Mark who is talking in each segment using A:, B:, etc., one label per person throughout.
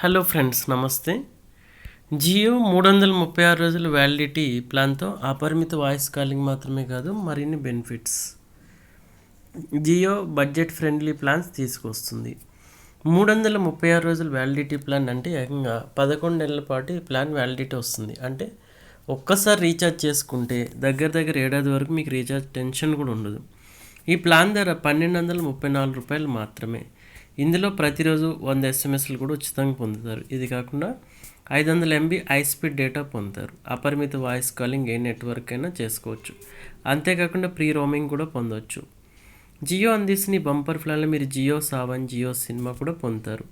A: Hello friends నమస్తే. జియో మూడు వందల ముప్పై ఆరు రోజుల వ్యాలిడిటీ ప్లాన్తో అపరిమిత వాయిస్ కాలింగ్ మాత్రమే కాదు మరిన్ని benefits Jio budget friendly plans తీసుకొస్తుంది. మూడు వందల ముప్పై ఆరు రోజుల వ్యాలిడిటీ ప్లాన్ అంటే ఏకంగా పదకొండు నెలల పాటు ఈ ప్లాన్ వ్యాలిడిటీ వస్తుంది. అంటే ఒక్కసారి రీఛార్జ్ చేసుకుంటే దగ్గర దగ్గర ఏడాది వరకు మీకు రీఛార్జ్ టెన్షన్ కూడా ఉండదు. ఈ ప్లాన్ ధర పన్నెండు వందల ముప్పై నాలుగు రూపాయలు మాత్రమే. ఇందులో ప్రతిరోజు వంద ఎస్ఎంఎస్లు కూడా ఉచితంగా పొందుతారు. ఇది కాకుండా ఐదు వందల ఎంబీ హై స్పీడ్ డేటా పొందుతారు. అపరిమిత వాయిస్ కాలింగ్ ఏ నెట్వర్క్ అయినా చేసుకోవచ్చు. అంతేకాకుండా ప్రీ రోమింగ్ కూడా పొందవచ్చు జియో అందిస్తున్న బంపర్ ప్లాన్లో మీరు జియో సావన్ జియో సినిమా కూడా పొందుతారు.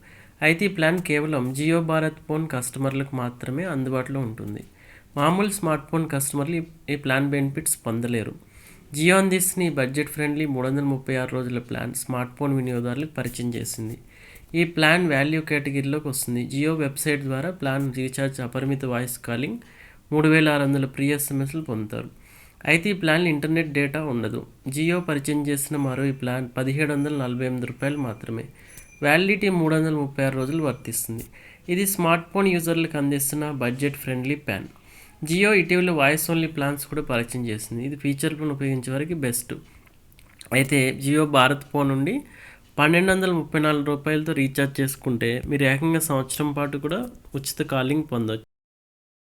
A: అయితే ఈ ప్లాన్ కేవలం జియో భారత్ ఫోన్ కస్టమర్లకు మాత్రమే అందుబాటులో ఉంటుంది. మామూలు స్మార్ట్ ఫోన్ కస్టమర్లు ఈ ప్లాన్ బెనిఫిట్స్ పొందలేరు. జియో దిస్ని బడ్జెట్ ఫ్రెండ్లీ మూడు వందల ముప్పై ఆరు రోజుల ప్లాన్ స్మార్ట్ ఫోన్ వినియోగదారులకు పరిచయం చేసింది. ఈ ప్లాన్ వాల్యూ కేటగిరీలోకి వస్తుంది. జియో వెబ్సైట్ ద్వారా ప్లాన్ రీఛార్జ్ అపరిమిత వాయిస్ కాలింగ్ మూడు వేల ఆరు వందల ప్రీ ఎస్ఎంఎస్లు పొందుతారు. అయితే ఈ ప్లాన్లో ఇంటర్నెట్ డేటా ఉండదు. జియో పరిచయం చేసిన మరో ఈ ప్లాన్ పదిహేడు వందల నలభై ఎనిమిది రూపాయలు మాత్రమే. వ్యాలిడిటీ మూడు వందల ముప్పై ఆరు రోజులు వర్తిస్తుంది. ఇది స్మార్ట్ ఫోన్ యూజర్లకు అందిస్తున్న బడ్జెట్ ఫ్రెండ్లీ ప్లాన్. జియో ఇటీవల వాయిస్ ఓన్లీ ప్లాన్స్ కూడా పరిచయం చేసింది. ఇది ఫీచర్లను ఉపయోగించే వరకు బెస్ట్ అయితే జియో భారత్ ఫోన్ నుండి పన్నెండు వందల ముప్పై నాలుగు రూపాయలతో రీఛార్జ్ చేసుకుంటే మీరు ఏకంగా సంవత్సరం పాటు కూడా ఉచిత కాలింగ్ పొందవచ్చు